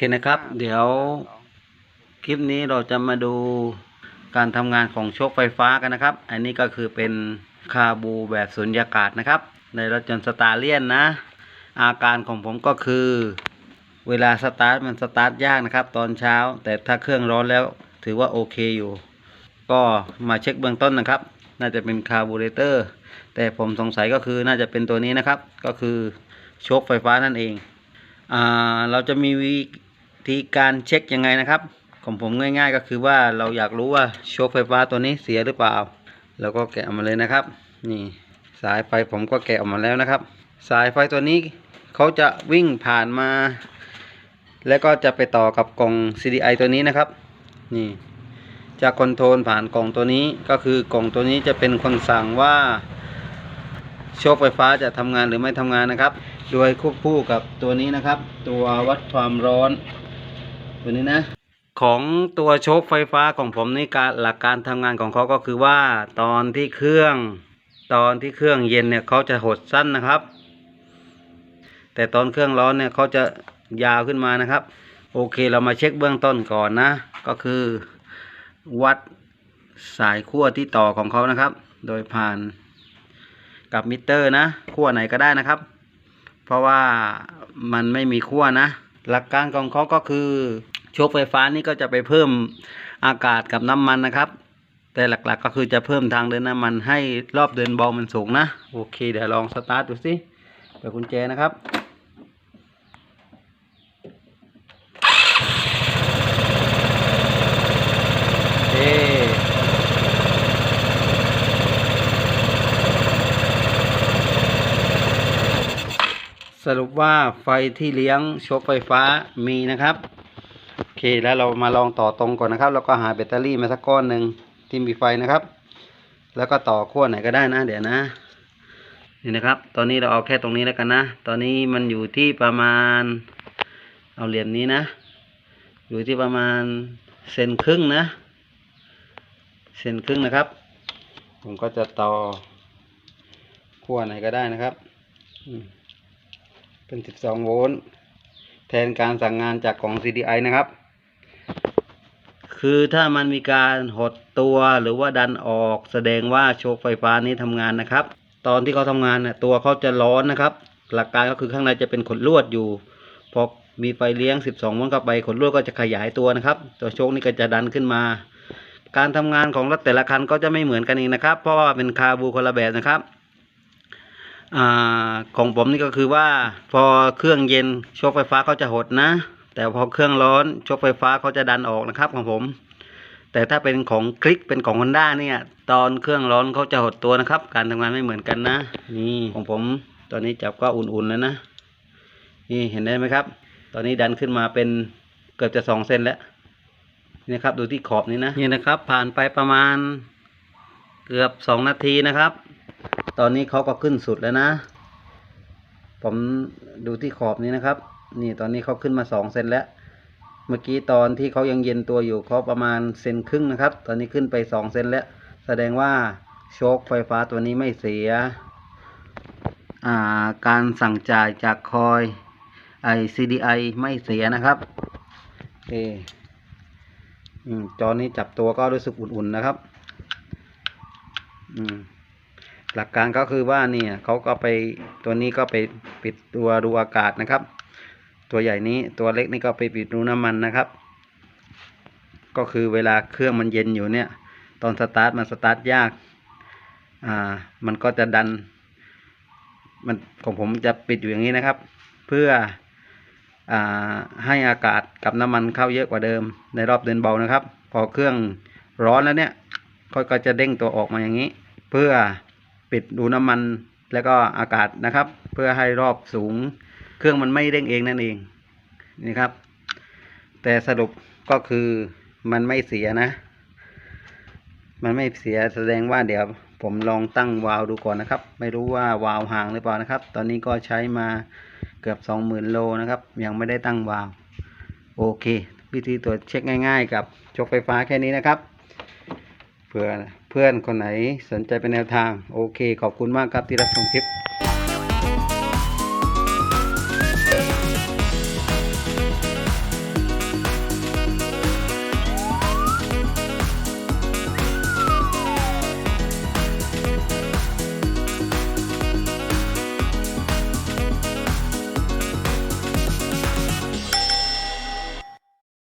เคนะครับ เดี๋ยวคลิปนี้เราจะมาดูการทำงานของโชคไฟฟ้ากันนะครับ อันนี้ก็คือเป็นคาบูแบบสุญญากาศนะครับ ในรถยนต์สตาร์เลียนนะ อาการของผมก็คือ เวลาสตาร์ทมันสตาร์ทยากนะครับ ตอนเช้า แต่ถ้าเครื่องร้อนแล้วถือว่าโอเคอยู่ ก็มาเช็คเบื้องต้นนะครับ น่าจะเป็นคาร์บูเรเตอร์ แต่ผมสงสัยก็คือน่าจะเป็นตัวนี้นะครับ ก็คือโชคไฟฟ้านั่นเอง อ่า เราจะมีวิ ธีการเช็คยังไงนะครับ ของผมง่ายๆก็คือว่าเราอยากรู้ว่าโชคไฟฟ้าตัวนี้เสียหรือเปล่าเราก็แกะออกมาเลยนะครับ นี่สายไฟผมก็แกะออกมาแล้วนะครับ สายไฟตัวนี้เขาจะวิ่งผ่านมา แล้วก็จะไปต่อกับกล่อง CDI ตัวนี้นะครับ นี่จะคอนโทรลผ่านกล่องตัวนี้ก็คือกล่องตัวนี้จะเป็นคนสั่งว่า โชคไฟฟ้าจะทำงานหรือไม่ทำงานนะครับ โดยควบคู่กับตัวนี้นะครับ ตัววัดความร้อน ตัวนี้นะของตัวโชคไฟฟ้าของผมนี่การหลักการทำงานของเขาก็คือว่าตอนที่เครื่องตอนที่เครื่องเย็นเนี่ยเขาจะหดสั้นนะครับ แต่ตอนเครื่องร้อนเนี่ยเขาจะยาวขึ้นมานะครับ โอเคเรามาเช็คเบื้องต้นก่อนนะ ก็คือวัดสายขั้วที่ต่อของเขานะครับ โดยผ่านกับมิเตอร์นะขั้วไหนก็ได้นะครับ เพราะว่ามันไม่มีขั้วนะ หลักการของเขาก็คือ โชคไฟฟ้านี่ก็จะไปเพิ่มอากาศกับน้ำมันนะครับ แต่หลักๆก็คือจะเพิ่มทางเดินน้ำมันให้รอบเดินเบามันสูงนะ โอเคเดี๋ยวลองสตาร์ทดูสิเปิดกุญแจนะครับสรุปว่าไฟที่เลี้ยงโชคไฟฟ้ามีนะครับ เคแล้วเรามาลองต่อตรงก่อนนะครับ แล้วก็หาแบตเตอรี่มาสักก้อนหนึ่งที่มีไฟนะครับ แล้วก็ต่อขั้วไหนก็ได้นะ เดี๋ยวนะ นี่นะครับ ตอนนี้เราเอาแค่ตรงนี้แล้วกันนะ ตอนนี้มันอยู่ที่ประมาณ เอาเหรียญนี้นะ อยู่ที่ประมาณเซนครึ่งนะ เซนครึ่งนะครับ ผมก็จะต่อขั้วไหนก็ได้นะครับ เป็น 12 โวลต์แทนการสั่งงานจากกล่อง CDI นะครับ คือถ้ามันมีการหดตัวหรือว่าดันออก แสดงว่าโชคไฟฟ้านี้ทำงานนะครับ ตอนที่เขาทำงานเนี่ยตัวเขาจะร้อนนะครับ หลักการก็คือข้างในจะเป็นขนลวดอยู่พอมีไฟเลี้ยง 12โวลต์เข้าไปขนลวดก็จะขยายตัวนะครับ ตัวโชคนี่ก็จะดันขึ้นมา การทำงานของรถแต่ละคันก็จะไม่เหมือนกันเองนะครับ เพราะว่าเป็นคาบูคนละแบบนะครับอของผมนี่ก็คือว่าพอเครื่องเย็นโชคไฟฟ้าเขาจะหดนะ แต่พอเครื่องร้อนชคไฟฟ้าเขาจะดันออกนะครับของผม แต่ถ้าเป็นของคลิกเป็นของฮอนด้าเนี่ย ตอนเครื่องร้อนเขาจะหดตัวนะครับ การทำงานไม่เหมือนกันนะ นี่ของผม ตอนนี้จับก็อุ่นๆแล้วนะ นี่เห็นได้ไหมครับ ตอนนี้ดันขึ้นมาเป็นเกือบจะสองเซนแล้วนี่ครับดูที่ขอบนี้นะนี่นะครับ ผ่านไปประมาณเกือบสองนาทีนะครับ ตอนนี้เขาก็ขึ้นสุดแล้วนะ ผมดูที่ขอบนี้นะครับ นี่ตอนนี้เขาขึ้นมาสองเซนแล้ว เมื่อกี้ตอนที่เขายังเย็นตัวอยู่เขาประมาณเซนครึ่งนะครับ ตอนนี้ขึ้นไปสองเซนแล้ว แสดงว่าโชคไฟฟ้าตัวนี้ไม่เสียาการสั่งจ่ายจากคอยไอ CDI ไม่เสียนะครับโอเคอจอนี้จับตัวก็รู้สึกอุ่นๆนะครับหลักการก็คือว่าเนี่ยเขาก็ไปตัวนี้ก็ไปปิดตัวรูอากาศนะครับ ตัวใหญ่นี้ตัวเล็กนี่ก็ไปปิดรูน้ำมันนะครับ ก็คือเวลาเครื่องมันเย็นอยู่เนี่ย ตอนสตาร์ทมันสตาร์ทยากอ่ามันก็จะดัน มันของผมจะปิดอยู่อย่างนี้นะครับ เพื่ออ่าให้อากาศกับน้ำมันเข้าเยอะกว่าเดิมในรอบเดินเบานะครับ พอเครื่องร้อนแล้วเนี่ยเขาก็จะเด้งตัวออกมาอย่างนี้ เพื่อปิดรูน้ำมันแล้วก็อากาศนะครับ เพื่อให้รอบสูง เครื่องมันไม่เด้งเองนั่นเองนี่ครับ แต่สรุปก็คือมันไม่เสียนะ มันไม่เสียแสดงว่าเดี๋ยวผมลองตั้งวาล์วดูก่อนนะครับ ไม่รู้ว่าวาล์วห่างหรือเปล่านะครับ ตอนนี้ก็ใช้มาเกือบสองหมื่นโลนะครับ ยังไม่ได้ตั้งวาล์วโอเค วิธีตรวจเช็คง่าย ๆ กับจกไฟฟ้าแค่นี้นะครับ เพื่อเพื่อนคนไหนสนใจเป็นแนวทาง โอเค ขอบคุณมากครับที่รับชมคลิป